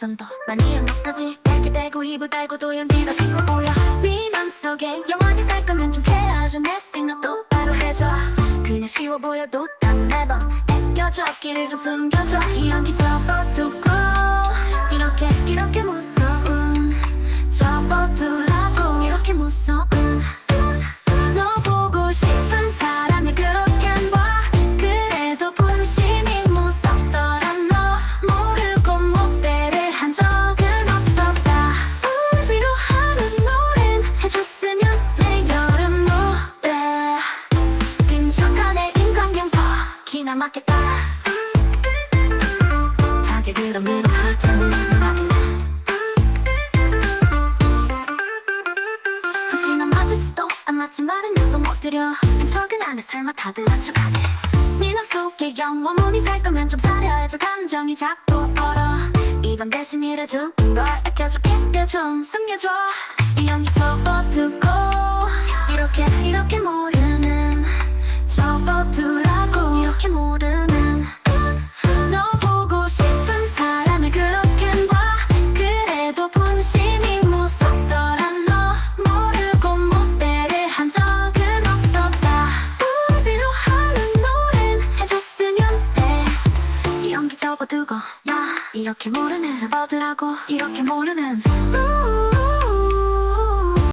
썸도 많이 한 것까지. 이렇게 대고 입을 깔고도 연기가 쉬워 보여. 네 맘속에 영원히 살 거면 좀 케어줘. 내 생각 똑바로 해줘. 그냥 쉬워 보여도 난 매번 애껴줘. 앞길을 좀 숨겨줘. 이 연기 접어두고 이렇게 이렇게 기나 맞겠다. 가게 그러면 하겠네 혹시나 맞을 수도 안 맞지 말은 약속 못 드려. 적은 안에 설마 다들 낮춰가네 네맘 속에 영원히 살 거면 좀 사려 해줘 감정이 자꾸 얼어. 이건 대신 이래줄 걸 아껴줄게. 좀 숨겨줘. 이 연기 접어두고 이렇게 모르는 접어두라고 이렇게 모르는 우